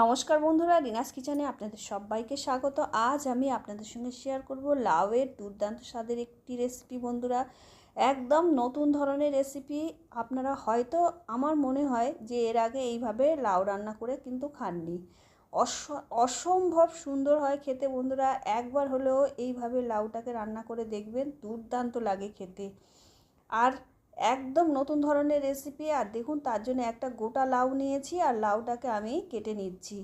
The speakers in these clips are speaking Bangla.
নমস্কার বন্ধুরা রিনাস কিচেনে আপনাদের সবাইকে স্বাগত। আজ আমি আপনাদের সঙ্গে শেয়ার করব লাউয়ের দুর্দান্ত স্বাদের একটি রেসিপি বন্ধুরা। একদম নতুন ধরনের রেসিপি আপনারা হয়তো আমার মনে হয় যে এর আগে এইভাবে লাউ রান্না করে কিন্তু খাননি। অস, অসম্ভব সুন্দর হয় খেতে বন্ধুরা। একবার হলেও এইভাবে লাউটাকে রান্না করে দেখবেন, দুর্দান্ত লাগে খেতে। আর একদম নতুন ধরনের রেসিপি আর দেখুন তার জন্য একটা গোটা লাউ নিয়েছি, আর লাউটাকে আমি কেটে নিচ্ছি।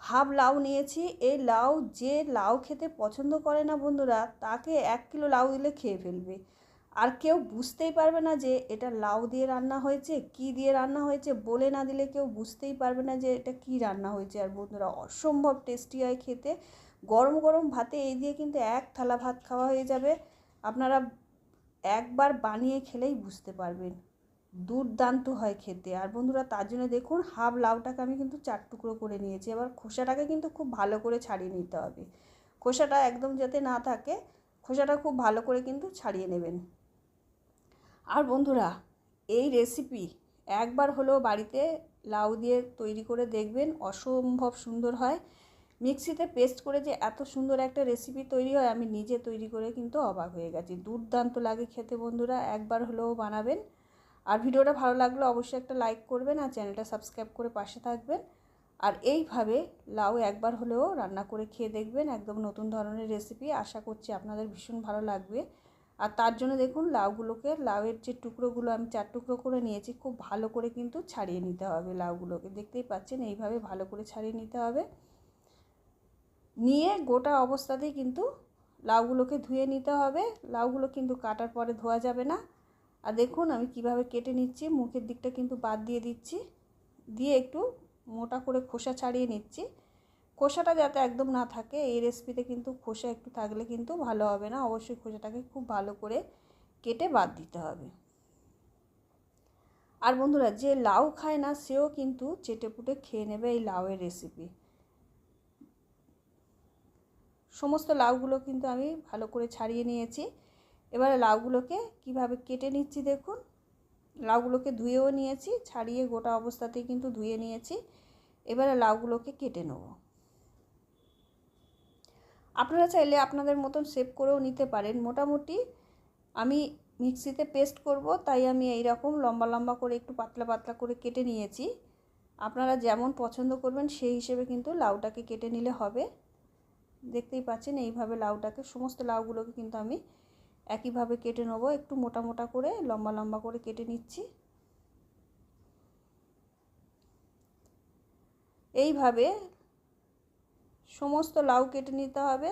হাফ লাউ নিয়েছি, এই লাউ যে লাউ খেতে পছন্দ করে না বন্ধুরা, তাকে এক কিলো লাউ দিলে খেয়ে ফেলবে। আর কেউ বুঝতেই পারবে না যে এটা লাউ দিয়ে রান্না হয়েছে, কি দিয়ে রান্না হয়েছে, বলে না দিলে কেউ বুঝতেই পারবে না যে এটা কি রান্না হয়েছে। আর বন্ধুরা, অসম্ভব টেস্টি হয় খেতে। গরম গরম ভাতে এই দিয়ে কিন্তু এক থালা ভাত খাওয়া হয়ে যাবে। আপনারা একবার বানিয়ে খেলেই বুঝতে পারবেন। দুর্দান্ত হয় খেতে। আর বন্ধুরা, তার জন্য দেখুন, হাফ লাউটাকে আমি কিন্তু চার টুকরো করে নিয়েছি। এবার খোসাটাকে কিন্তু খুব ভালো করে ছাড়িয়ে নিতে হবে। খোসাটা একদম যাতে না থাকে, খোসাটা খুব ভালো করে কিন্তু ছাড়িয়ে নেবেন। আর বন্ধুরা, এই রেসিপি একবার হলেও বাড়িতে লাউ দিয়ে তৈরি করে দেখবেন, অসম্ভব সুন্দর হয়। মিক্সিতে পেস্ট করে যে এত সুন্দর একটা রেসিপি তৈরি হয়, আমি নিজে তৈরি করে কিন্তু অবাক হয়ে গেছি। দুর্দান্ত লাগে খেতে বন্ধুরা, একবার হলেও বানাবেন। আর ভিডিওটা ভালো লাগলে অবশ্যই একটা লাইক করবেন আর চ্যানেলটা সাবস্ক্রাইব করে পাশে থাকবেন। আর এইভাবে লাউ একবার হলেও রান্না করে খেয়ে দেখবেন, একদম নতুন ধরনের রেসিপি আশা করছি আপনাদের ভীষণ ভালো লাগবে। আর তার জন্য দেখুন, লাউগুলোকে, লাউয়ের যে টুকরোগুলো আমি চার টুকরো করে নিয়েছি, খুব ভালো করে কিন্তু ছাড়িয়ে নিতে হবে লাউগুলোকে। দেখতেই পাচ্ছেন, এইভাবে ভালো করে ছাড়িয়ে নিতে হবে। নিয়ে গোটা অবস্থাতেই কিন্তু লাউগুলোকে ধুয়ে নিতে হবে। লাউগুলো কিন্তু কাটার পরে ধোয়া যাবে না। আর দেখুন আমি কীভাবে কেটে নিচ্ছি, মুখের দিকটা কিন্তু বাদ দিয়ে দিচ্ছি। দিয়ে একটু মোটা করে খোসা ছাড়িয়ে নিচ্ছি। খোসাটা যাতে একদম না থাকে, এই রেসিপিতে কিন্তু খোসা একটু থাকলে কিন্তু ভালো হবে না। অবশ্যই খোসাটাকে খুব ভালো করে কেটে বাদ দিতে হবে। আর বন্ধুরা, যে লাউ খায় না, সেও কিন্তু চেটে পুটে খেয়ে নেবে এই লাউয়ের রেসিপি সমস্ত লাউগুলো কিন্তু আমি ভালো করে ছাড়িয়ে নিয়েছি। এবারে লাউগুলোকে কীভাবে কেটে নিচ্ছি দেখুন। লাউগুলোকে ধুয়েও নিয়েছি, ছাড়িয়ে গোটা অবস্থাতেই কিন্তু ধুয়ে নিয়েছি। এবারে লাউগুলোকে কেটে নেব। আপনারা চাইলে আপনাদের মতন সেভ করেও নিতে পারেন। মোটামুটি আমি মিক্সিতে পেস্ট করব, তাই আমি এই রকম লম্বা লম্বা করে একটু পাতলা পাতলা করে কেটে নিয়েছি। আপনারা যেমন পছন্দ করবেন, সেই হিসেবে কিন্তু লাউটাকে কেটে নিলে হবে। দেখতেই পাচ্ছেন, এইভাবে লাউটাকে, সমস্ত লাউগুলোকে কিন্তু আমি একইভাবে কেটে নেব। একটু মোটা মোটা করে, লম্বা লম্বা করে কেটে নিচ্ছি। এইভাবে সমস্ত লাউ কেটে নিতে হবে।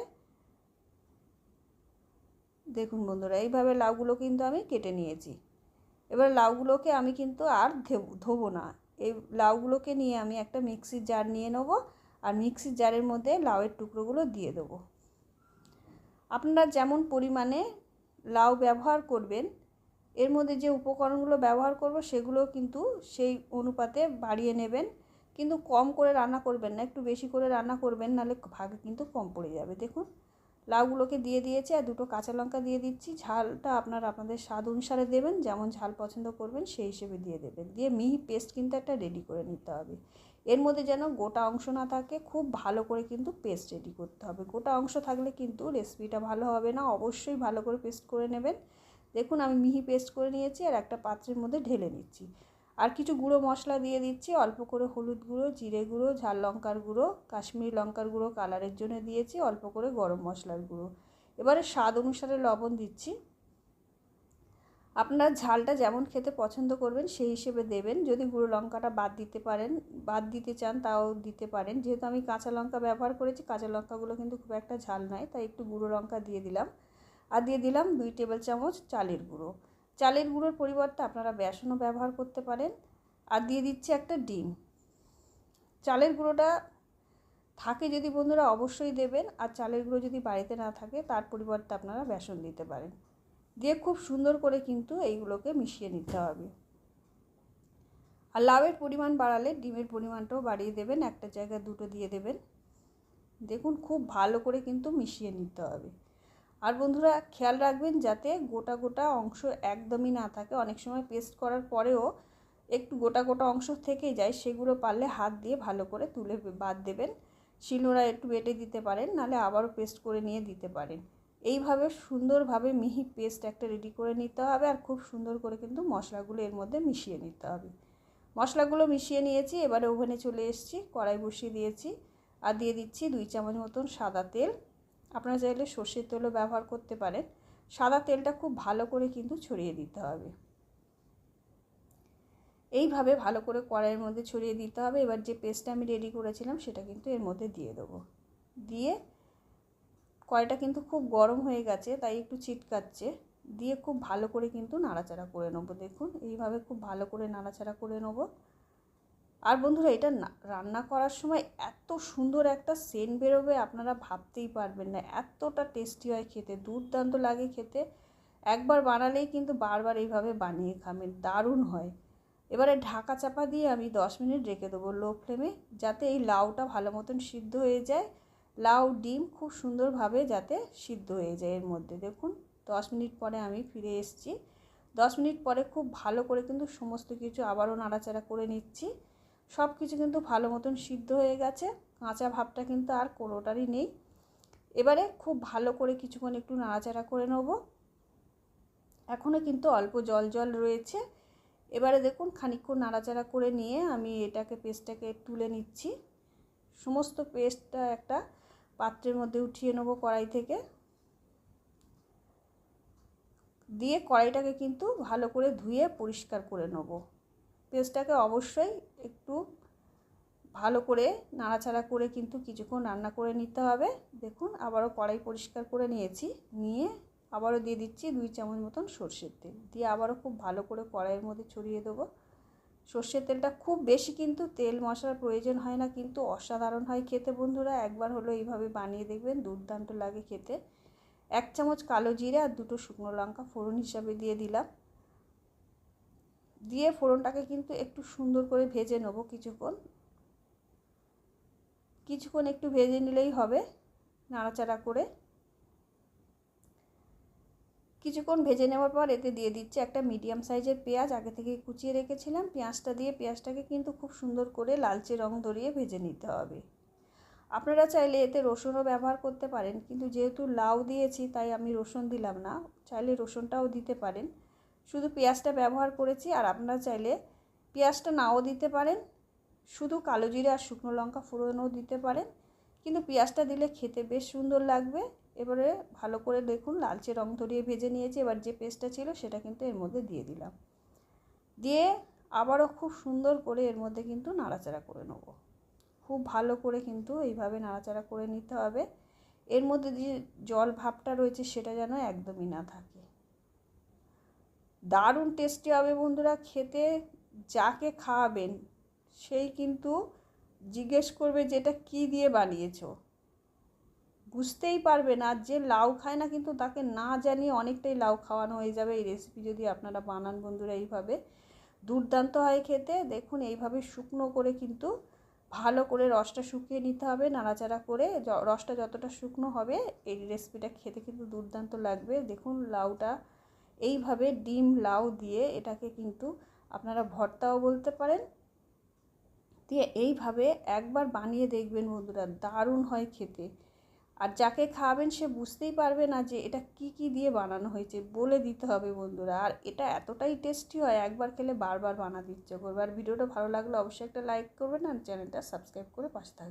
দেখুন বন্ধুরা, এইভাবে লাউগুলো কিন্তু আমি কেটে নিয়েছি। এবার লাউগুলোকে আমি কিন্তু আর ধোবো না। এই লাউগুলোকে নিয়ে আমি একটা মিক্সির জার নিয়ে নেব। আর মিক্সির জারের মধ্যে লাউয়ের টুকরোগুলো দিয়ে দেবো। আপনারা যেমন পরিমাণে লাউ ব্যবহার করবেন, এর মধ্যে যে উপকরণগুলো ব্যবহার করব সেগুলো কিন্তু সেই অনুপাতে বাড়িয়ে নেবেন। কিন্তু কম করে রান্না করবেন না, একটু বেশি করে রান্না করবেন, নাহলে ভাগে কিন্তু কম পড়ে যাবে। দেখুন লাউগুলোকে দিয়ে দিয়েছি আর দুটো কাঁচা লঙ্কা দিয়ে দিচ্ছি। ঝালটা আপনারা আপনাদের স্বাদ অনুসারে দেবেন, যেমন ঝাল পছন্দ করবেন সেই হিসেবে দিয়ে দেবেন। দিয়ে মিহি পেস্ট কিন্তু একটা রেডি করে নিতে হবে। এর মধ্যে যেন গোটা অংশ না থাকে, খুব ভালো করে কিন্তু পেস্ট রেডি করতে হবে। গোটা অংশ থাকলে কিন্তু রেসিপিটা ভালো হবে না, অবশ্যই ভালো করে পেস্ট করে নেবেন। দেখুন আমি মিহি পেস্ট করে নিয়েছি আর একটা পাত্রের মধ্যে ঢেলে নিচ্ছি। আর কিছু গুঁড়ো মশলা দিয়ে দিচ্ছি। অল্প করে হলুদ গুঁড়ো, জিরে গুঁড়ো, ঝাল লঙ্কার গুঁড়ো, কাশ্মীরি লঙ্কার গুঁড়ো কালারের জন্য দিয়েছি, অল্প করে গরম মশলার গুঁড়ো। এবারে স্বাদ অনুসারে লবণ দিচ্ছি। আপনার ঝালটা যেমন খেতে পছন্দ করবেন, সেই হিসেবে দেবেন। যদি গুঁড়ো লঙ্কাটা বাদ দিতে পারেন, বাদ দিতে চান তাও দিতে পারেন। যেহেতু আমি কাঁচা লঙ্কা ব্যবহার করেছি, কাঁচা লঙ্কাগুলো কিন্তু খুব একটা ঝাল নয়, তাই একটু গুঁড়ো লঙ্কা দিয়ে দিলাম। আর দিয়ে দিলাম দুই টেবিল চামচ চালের গুঁড়ো। চালের গুঁড়োর পরিবর্তে আপনারা বেসনও ব্যবহার করতে পারেন। আর দিয়ে দিচ্ছে একটা ডিম। চালের গুঁড়োটা থাকে যদি বন্ধুরা অবশ্যই দেবেন, আর চালের গুঁড়ো যদি বাড়িতে না থাকে, তার পরিবর্তে আপনারা বেসন দিতে পারেন। দিয়ে খুব সুন্দর করে কিন্তু এইগুলোকে মিশিয়ে নিতে হবে। আর লাউয়ের পরিমাণ বাড়ালে ডিমের পরিমাণটাও বাড়িয়ে দেবেন, একটা জায়গায় দুটো দিয়ে দেবেন। দেখুন, খুব ভালো করে কিন্তু মিশিয়ে নিতে হবে। আর বন্ধুরা, খেয়াল রাখবেন যাতে গোটা গোটা অংশ একদমই না থাকে। অনেক সময় পেস্ট করার পরেও একটু গোটা গোটা অংশ থেকেই যায়, সেগুলো পারলে হাত দিয়ে ভালো করে তুলে বাদ দেবেন। শিলনোড়া একটু বেটে দিতে পারেন, নাহলে আবারও পেস্ট করে নিয়ে দিতে পারেন। এইভাবে সুন্দরভাবে মিহি পেস্ট একটা রেডি করে নিতে হবে আর খুব সুন্দর করে কিন্তু মশলাগুলো এর মধ্যে মিশিয়ে নিতে হবে। মশলাগুলো মিশিয়ে নিয়েছি, এবারে ওভেনে চলে এসেছি, কড়াই বসিয়ে দিয়েছি। আর দিয়ে দিচ্ছি দুই চামচ মতন সাদা তেল। আপনারা চাইলে সর্ষের তেলও ব্যবহার করতে পারেন। সাদা তেলটা খুব ভালো করে কিন্তু ছড়িয়ে দিতে হবে। এইভাবে ভালো করে কড়াইয়ের মধ্যে ছড়িয়ে দিতে হবে। এবার যে পেস্টটা আমি রেডি করেছিলাম সেটা কিন্তু এর মধ্যে দিয়ে দেবো। দিয়ে কড়াইটা কিন্তু খুব গরম হয়ে গেছে, তাই একটু চিটকাচ্ছে দিয়ে খুব ভালো করে কিন্তু নাড়াচাড়া করে নেব। দেখুন, এইভাবে খুব ভালো করে নাড়াচাড়া করে নেব। আর বন্ধুরা এটা রান্না করার সময় এত সুন্দর একটা সেন্ট বেরোবে আপনারা ভাবতেই পারবেন না। এতটা টেস্টি হয় খেতে, দুর্দান্ত লাগে খেতে। একবার বানালেই কিন্তু বারবার এইভাবে বানিয়ে খাবেন, দারুণ হয়। এবারে ঢাকা চাপা দিয়ে আমি দশ মিনিট রেখে দেবো লো ফ্লেমে যাতে এই লাউটা ভালো মতন সিদ্ধ হয়ে যায়। লাউ, ডিম খুব সুন্দরভাবে যাতে সিদ্ধ হয়ে যায় এর মধ্যে। দেখুন, দশ মিনিট পরে আমি ফিরে এসেছি। দশ মিনিট পরে খুব ভালো করে কিন্তু সমস্ত কিছু আবারও নাড়াচাড়া করে নিচ্ছি। সব কিছু কিন্তু ভালো মতন সিদ্ধ হয়ে গেছে। কাঁচা ভাবটা কিন্তু আর কোনোটারই নেই। এবারে খুব ভালো করে কিছুক্ষণ একটু নাড়াচাড়া করে নেব। এখনও কিন্তু অল্প জল জল রয়েছে। এবারে দেখুন খানিক্ষণ নাড়াচাড়া করে নিয়ে আমি এটাকে পেস্টটাকে তুলে নিচ্ছি। সমস্ত পেস্টটা একটা পাত্রের মধ্যে উঠিয়ে নেব কড়াই থেকে। দিয়ে কড়াইটাকে কিন্তু ভালো করে ধুয়ে পরিষ্কার করে নেব। পেস্টটাকে অবশ্যই একটু ভালো করে নাড়াচাড়া করে কিন্তু কিছুক্ষণ রান্না করে নিতে হবে। দেখুন, আবারও কড়াই পরিষ্কার করে নিয়েছি। নিয়ে আবারও দিয়ে দিচ্ছি দুই চামচ মতন সর্ষের তেল। দিয়ে আবারও খুব ভালো করে কড়াইয়ের মধ্যে ছড়িয়ে দেবো। সর্ষের তেলটা খুব বেশি কিন্তু তেল মশলার প্রয়োজন হয় না, কিন্তু অসাধারণ হয় খেতে বন্ধুরা। একবার হলো এইভাবে বানিয়ে দেখবেন, দুর্দান্ত লাগে খেতে। এক চামচ কালো জিরে আর দুটো শুকনো লঙ্কা ফোড়ন হিসাবে দিয়ে দিলাম। দিয়ে ফোড়নটাকে কিন্তু একটু সুন্দর করে ভেজে নেব কিছুক্ষণ। কিছুক্ষণ একটু ভেজে নিলেই হবে নাড়াচাড়া করে। কিছুক্ষণ ভেজে নেওয়ার পর এতে দিয়ে দিচ্ছি একটা মিডিয়াম সাইজের পেঁয়াজ, আগে থেকে কুচিয়ে রেখেছিলাম। পেঁয়াজটা দিয়ে পেঁয়াজটাকে কিন্তু খুব সুন্দর করে লালচে রং ধরিয়ে ভেজে নিতে হবে। আপনারা চাইলে এতে রসুনও ব্যবহার করতে পারেন, কিন্তু যেহেতু লাউ দিয়েছি তাই আমি রসুন দিলাম না, চাইলে রসুনটাও দিতে পারেন। শুধু পেঁয়াজটা ব্যবহার করেছি আর আপনারা চাইলে পেঁয়াজটা নাও দিতে পারেন। শুধু কালো জিরে আর শুকনো লঙ্কা ফোড়নও দিতে পারেন। কিন্তু পেঁয়াজটা দিলে খেতে বেশ সুন্দর লাগবে। এবারে ভালো করে দেখুন, লালচে রং ধরিয়ে ভেজে নিয়েছি। এবার যে পেস্টটা ছিল সেটা কিন্তু এর মধ্যে দিয়ে দিলাম। দিয়ে আবারও খুব সুন্দর করে এর মধ্যে কিন্তু নাড়াচাড়া করে নেব। খুব ভালো করে কিন্তু এইভাবে নাড়াচাড়া করে নিতে হবে। এর মধ্যে যে জল ভাবটা রয়েছে সেটা যেন একদমই না থাকে। দারুণ টেস্টি হবে বন্ধুরা, খেতে যাকে খাওয়াবেন সেই কিন্তু জিজ্ঞেস করবে যেটা কি দিয়ে বানিয়েছো। বুঝতেই পারবে না যে লাউ খায় না কিন্তু তাকে না জানিয়ে অনেকটাই লাউ খাওয়ানো হয়ে যাবে। এই রেসিপি যদি আপনারা বানান বন্ধুরা এইভাবে, দুর্দান্ত হয় খেতে। দেখুন, এইভাবে শুকনো করে কিন্তু ভালো করে রসটা শুকিয়ে নিতে হবে, নাড়াচাড়া করে রসটা যতটা শুকনো হবে, এই রেসিপিটা খেতে কিন্তু দুর্দান্ত লাগবে। দেখুন, লাউটা এইভাবে ডিম লাউ দিয়ে এটাকে কিন্তু আপনারা ভর্তাও বলতে পারেন। দিয়ে এইভাবে একবার বানিয়ে দেখবেন বন্ধুরা, দারুণ হয় খেতে। আর যাকে খাওয়াবেন সে বুঝতেই পারবে না যে এটা কি কি দিয়ে বানানো হয়েছে, বলে দিতে হবে বন্ধুরা। আর এটা এতটাই টেস্টি হয়, একবার খেলে বারবার বানাতে ইচ্ছে করবে। আর ভিডিওটা ভালো লাগলে অবশ্যই একটা লাইক করবেন আর চ্যানেলটা সাবস্ক্রাইব করে পাশে থাকবেন।